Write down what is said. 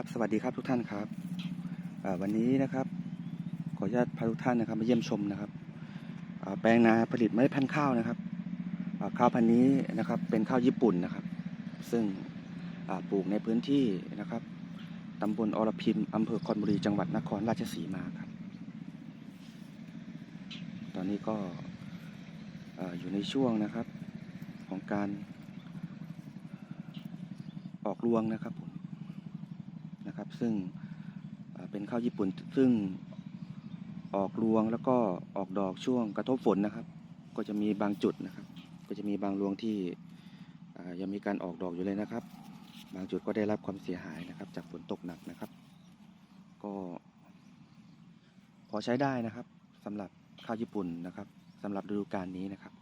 ับสวัสดีครับทุกท่านครับวันนี้นะครับ ขออนุญาตพาทุกท่านนะครับ มาเยี่ยมชมนะครับแปลงนาผลิตเมล็ดพันธุ์ข้าวนะครับข้าวพันธุ์นี้นะครับเป็นข้าวญี่ปุ่นนะครับ ซึ่งปลูกในพื้นที่นะครับตำบลอรพิมอำเภอคอนบุรีจังหวัดนครราชสีมาครับ ตอนนี้ก็เอ่ออยู่ในช่วงนะครับของการออกรวงนะครับผม นะครับ ซึ่งเป็นข้าวญี่ปุ่นซึ่งออกรวงแล้วก็ออกดอกช่วงกระทบฝนนะครับ ก็จะมีบางจุดนะครับ ก็จะมีบางรวงที่ยังมีการออกดอกอยู่เลยนะครับ บางจุดก็ได้รับความเสียหายนะครับ จากฝนตกหนักนะครับ ก็พอใช้ได้นะครับสำหรับข้าวญี่ปุ่นนะครับสำหรับฤดูกาลนี้นะครับ